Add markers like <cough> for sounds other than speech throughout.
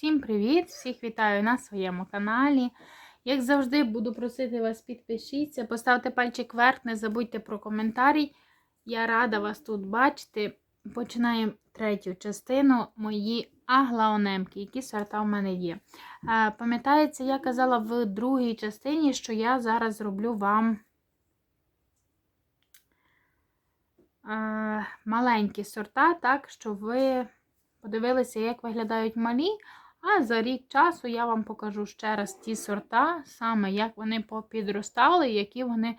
Всім привіт! Всіх вітаю на своєму каналі. Як завжди, буду просити вас підпишіться, поставте пальчик вверх, не забудьте про коментарі. Я рада вас тут бачити. Починаємо третю частину мої аглаонемки, які сорта в мене є. Е, Пам'ятаєте, я казала в другій частині, що я зараз зроблю вам е, маленькі сорта, так, щоб ви подивилися, як виглядають малі. А за рік часу я вам покажу ще раз ті сорта, саме як вони попідростали, які вони,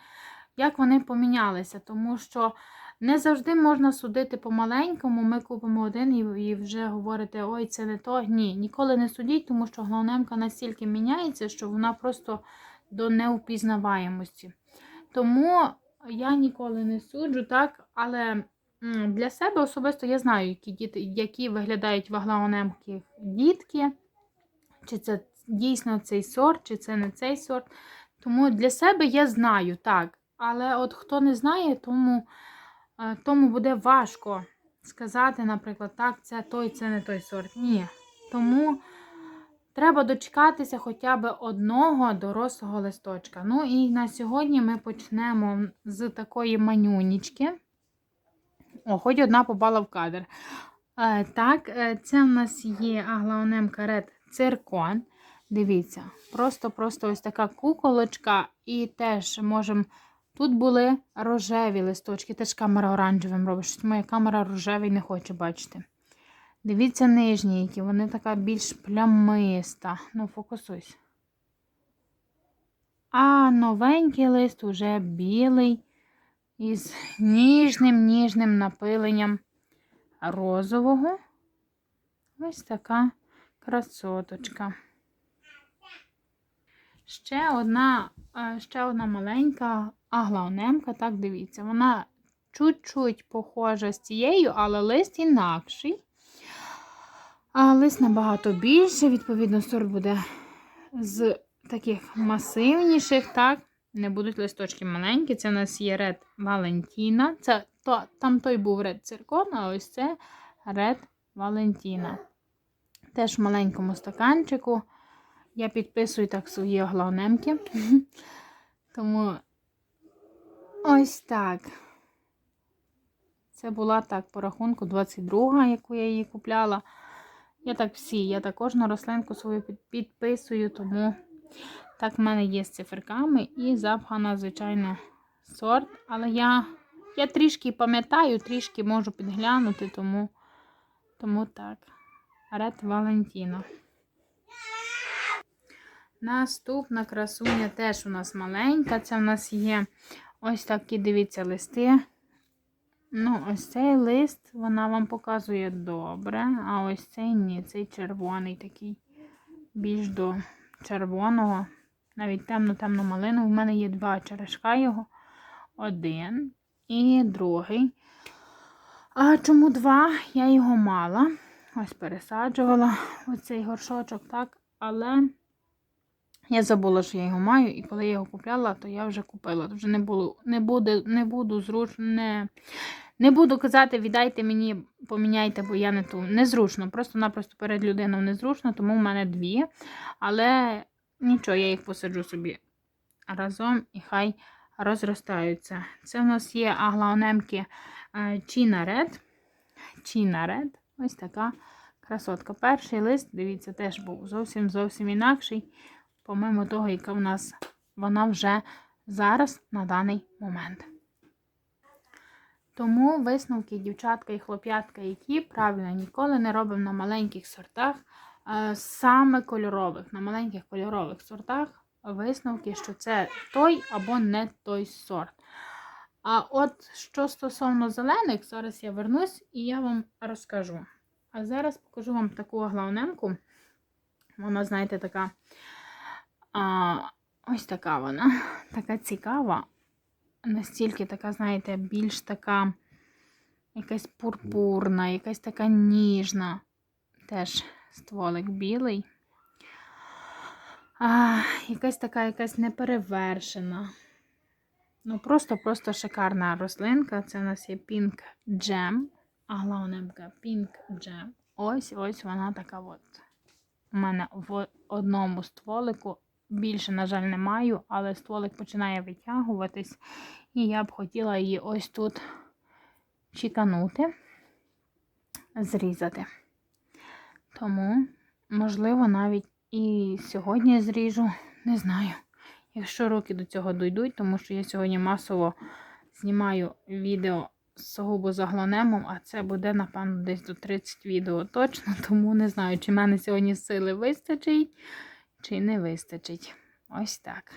як вони помінялися. Тому що не завжди можна судити по-маленькому. Ми купимо один і, вже говорите, ой, це не то. Ні, ніколи не судіть, тому що глаунемка настільки міняється, що вона просто до неупізнаваємості. Тому я ніколи не суджу, так, але для себе особисто я знаю, які діти, які виглядають в аглаонемких дітки, чи це дійсно цей сорт, чи це не цей сорт. Тому для себе я знаю, так. Але от хто не знає, тому, е, тому буде важко сказати, наприклад, так, це той, це не той сорт. Ні. Тому треба дочекатися хоча б одного дорослого листочка. Ну і на сьогодні ми почнемо з такої манюнічки. О, хоч одна попала в кадр. Е, так, е, це в нас є аглаонемка Red Циркон. Дивіться, просто-просто ось така куколочка, і теж можемо. Тут були рожеві листочки, теж камера оранжевим робить. Моя камера рожевий не хоче бачити. Дивіться, нижні, які вони така більш плямиста. Ну, фокусуйся. А новенький лист уже білий, із ніжним-ніжним напиленням розового. Ось така красоточка. Ще одна, е, ще одна маленька аглаонемка, так дивіться, вона чуть-чуть похожа з цією, але лист інакший. А лист набагато більше, відповідно, сорт буде з таких масивніших, так? Не будуть листочки маленькі. Це у нас є Red Valentina. Це, то, Там той був Red Циркон, а ось це Red Valentina. Теж в маленькому стаканчику. Я підписую так свої оглавнемки. <laughs> Тому ось так. Це була так по рахунку 22, яку я її купляла. Я так всі, я також на рослинку свою підписую, тому так в мене є з циферками і запхана, звичайно, сорт. Але я я трішки пам'ятаю, трішки можу підглянути, тому, тому так. Ред Валентіно. Наступна красуня теж у нас маленька. Це у нас є ось такі, дивіться, листи. Ну, ось цей лист вона вам показує добре, а ось цей ні, цей червоний такий, більш до червоного, навіть темно-темно малину. У мене є два черешка його. Один і другий. А чому два? Я його мала. Ось пересаджувала оцей горшочок, так, але я забула, що я його маю, і коли я його купляла, то я вже купила. Вже не було, не буде, не буду зручно, не буду казати, віддайте мені, поміняйте, бо я не ту. Незручно. Просто-напросто перед людиною незручно, тому в мене дві. Але нічого, я їх посаджу собі разом і хай розростаються. Це в нас є аглаонемки Чіна Ред. Чіна Ред. Ось така красотка. Перший лист, дивіться, теж був зовсім зовсім інакший, помимо того, яка в нас вона вже зараз на даний момент. Тому висновки, дівчатка і хлоп'ятка, які правильно ніколи не робимо на маленьких сортах, саме кольорових, на маленьких кольорових сортах висновки, що це той або не той сорт. А от що стосовно зелених, зараз я вернусь і я вам розкажу. А зараз покажу вам таку главнемку. Вона, знаєте, така а, ось така вона, <laughs> така цікава. Настільки така, знаєте, більш така якась пурпурна, якась така ніжна. Теж стволик білий. А, Якась така якась неперевершена. Ну, просто-просто шикарна рослинка. Це у нас є Pink Jam. А главнемка Pink Jam. Ось ось вона така от. у мене в одному стволику. Більше, на жаль, не маю, але стволик починає витягуватись. І я б хотіла її ось тут чеканути, зрізати. Тому, можливо, навіть і сьогодні зріжу, не знаю. Якщо роки до цього дійдуть, тому що я сьогодні масово знімаю відео сугубо заглонемом, а це буде, напевно, десь до 30 відео точно, <laughs> тому не знаю, чи в мене сьогодні сили вистачить, чи не вистачить. Ось так.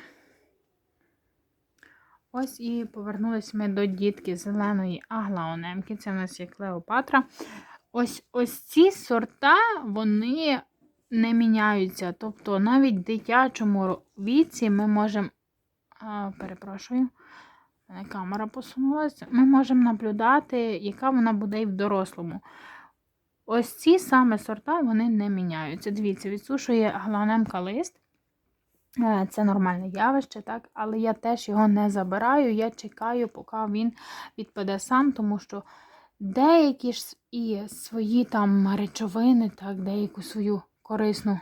Ось і повернулись ми до дітки зеленої аглаонемки. Це в нас є Клеопатра. Ось ось ці сорта, вони не міняються. Тобто навіть в дитячому віці ми можемо, перепрошую, камера посунулася, ми можемо наблюдати, яка вона буде і в дорослому. Ось ці саме сорта вони не міняються. Дивіться, відсушує аглаонемка лист. Е, Це нормальне явище, так? але я теж його не забираю. Я чекаю, поки він відпаде сам, тому що деякі ж і свої там речовини, так, деяку свою корисну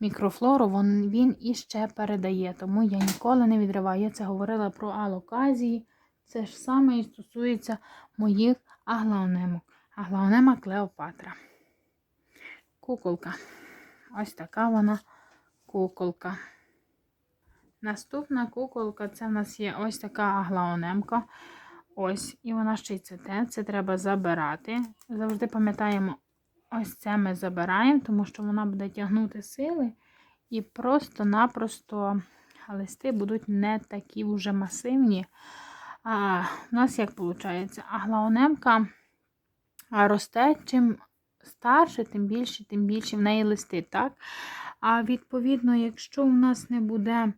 мікрофлору він, він іще передає. Тому я ніколи не відриваю. Я це говорила про алоказії. Це ж саме і стосується моїх аглаонемок. Аглаонема Клеопатра. Куколка. Ось така вона куколка. Наступна куколка це в нас є ось така аглаонемка. Ось, і вона ще й цвіте. Це треба забирати. Завжди пам'ятаємо, ось це ми забираємо, тому що вона буде тягнути сили. І просто-напросто листи будуть не такі вже масивні. А, У нас як виходить? Аглаонемка росте чим старше, тим більше, тим більше в неї листи. так? А відповідно, якщо у нас не буде,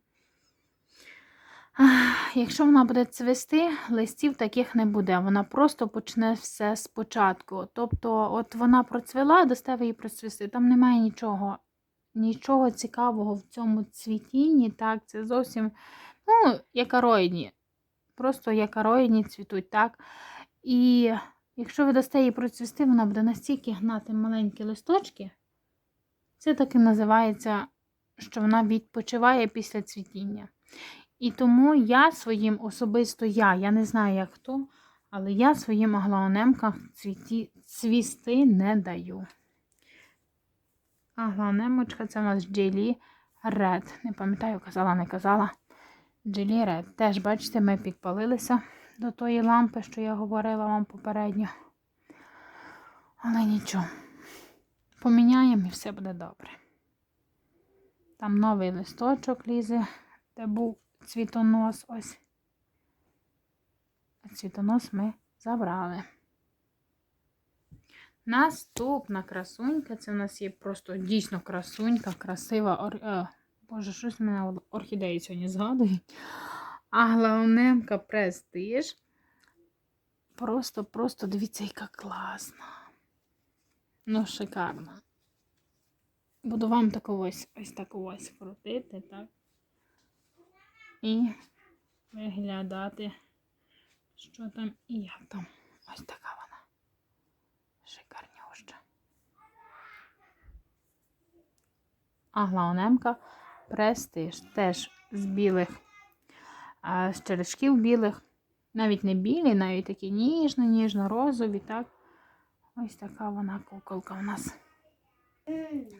якщо вона буде цвісти, листів таких не буде. Вона просто почне все спочатку. Тобто, от вона процвіла, достав її процвісти. Там немає нічого нічого цікавого в цьому цвітінні. Так, це зовсім, ну, якароїдні. Просто якароїдні цвітуть, так? І якщо ви дасте її процвісти, вона буде настільки гнати маленькі листочки. Це так і називається, що вона відпочиває після цвітіння. І тому я своїм особисто я, я не знаю, як хто, але я своїм аглаонемкам цвіті, цвісти не даю. Аглаонемочка це у нас Джелі Ред. Не пам'ятаю, казала, не казала. Джелі Ред. Теж, бачите, ми підпалилися до тої лампи, що я говорила вам попередньо. Але нічого. Поміняємо і все буде добре. Там новий листочок лізе, де був цвітонос ось. Цвітонос ми забрали. Наступна красунька, це у нас є просто дійсно красунька, красива. Е, Боже, щось мене орхідеї сьогодні згадують. Аглаонемка престиж. Просто-просто дивіться, яка класна. Ну, шикарна. Буду вам таку ось ось таку ось крутити, так? І виглядати, що там і як там. Ось така вона. Шикарнюща. Аглаонемка престиж. Теж з білих, а, черешків білих. Навіть не білі, навіть такі ніжно-ніжно-розові, так? Ось така вона куколка у нас.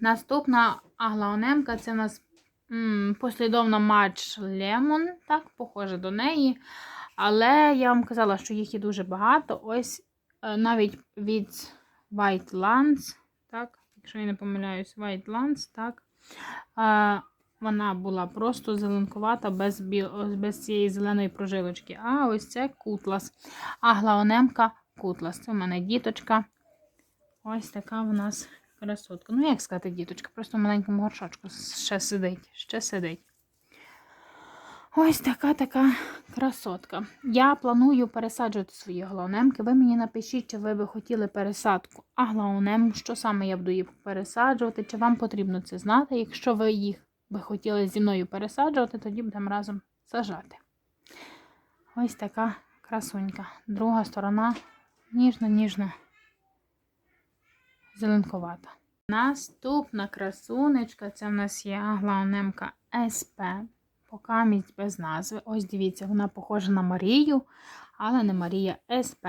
Наступна аглаонемка це у нас м, послідовна матч Лемон, так, похоже до неї. Але я вам казала, що їх є дуже багато. Ось е, навіть від White Lands, так, якщо я не помиляюсь, White Lands, так. Вона була просто зеленкувата без біл... без цієї зеленої прожилочки. А ось це кутлас. Аглаонемка кутлас. Це в мене діточка. Ось така у нас красотка. Ну, як сказати, діточка, просто в маленькому горшочку ще сидить, ще сидить. Ось така така красотка. Я планую пересаджувати свої аглаонемки. Ви мені напишіть, чи ви би хотіли пересадку аглаонем, що саме я буду їх пересаджувати, чи вам потрібно це знати. Якщо ви їх би хотіли зі мною пересаджувати, тоді будемо разом сажати. Ось така красунька. Друга сторона ніжно-ніжно зеленковата. Наступна красунечка, це в нас є аглаонемка СП. Покамість без назви. Ось дивіться, вона похожа на Марію, але не Марія СП.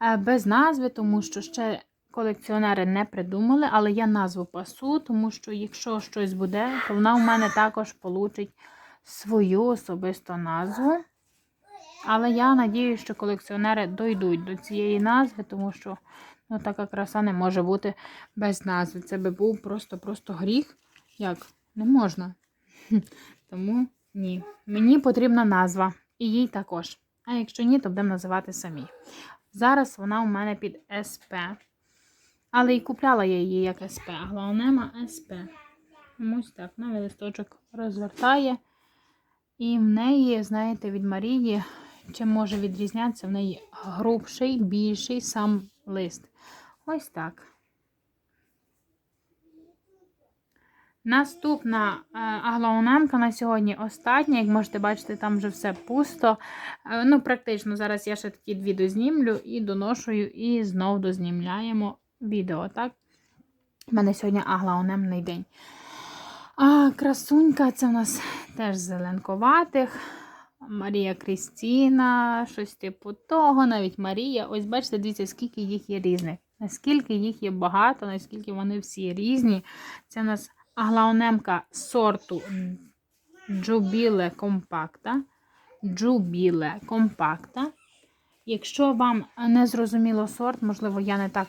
Е, Без назви, тому що ще колекціонери не придумали, але я назву пасу, тому що якщо щось буде, то вона у мене також получить свою особисту назву. Але я надію, що колекціонери дойдуть до цієї назви, тому що ну, така краса не може бути без назви. Це би був просто-просто гріх. Як? Не можна. <laughs> Тому ні. Мені потрібна назва. І їй також. А якщо ні, то будемо називати самі. Зараз вона у мене під СП. Але і купляла я її як СП, глаунема СП. Ось так, новий листочок розвертає. І в неї, знаєте, від Марії, чим може відрізнятися, в неї грубший, більший сам лист. Ось так. Наступна е, аглаунемка на сьогодні остання. Як можете бачити, там вже все пусто. Е, Ну, практично, зараз я ще такі дві дознімлю і доношую, і знов дознімляємо відео, так? У мене сьогодні аглаунемний день. А красунька це в нас теж зеленковатих. Марія Крістіна, щось типу того, навіть Марія. Ось бачите, дивіться, скільки їх є різних. Наскільки їх є багато, наскільки вони всі різні. Це у нас аглаонемка сорту Джубіле компакта. Джубіле компакта. Якщо вам не зрозуміло сорт, можливо, я не так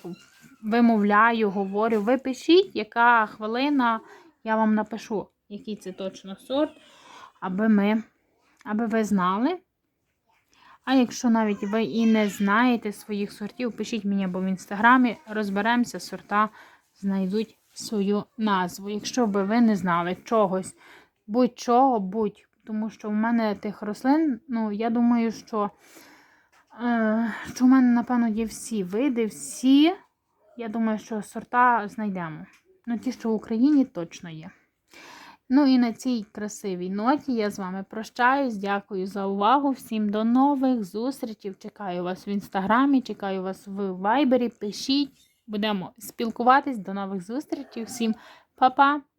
вимовляю, говорю, ви пишіть, яка хвилина, я вам напишу, який це точно сорт, аби ми, аби ви знали. А якщо навіть ви і не знаєте своїх сортів, пишіть мені або в інстаграмі, розберемося, сорта знайдуть свою назву. Якщо би ви не знали чогось, будь-чого, будь. Тому що в мене тих рослин, ну, я думаю, що, е, що в мене, напевно, є всі види, всі. Я думаю, що сорта знайдемо. Ну, ті, що в Україні точно є. Ну і на цій красивій ноті я з вами прощаюсь. Дякую за увагу. Всім до нових зустрічей. Чекаю вас в інстаграмі, чекаю вас в вайбері. Пишіть, будемо спілкуватись. До нових зустрічей. Всім па-па!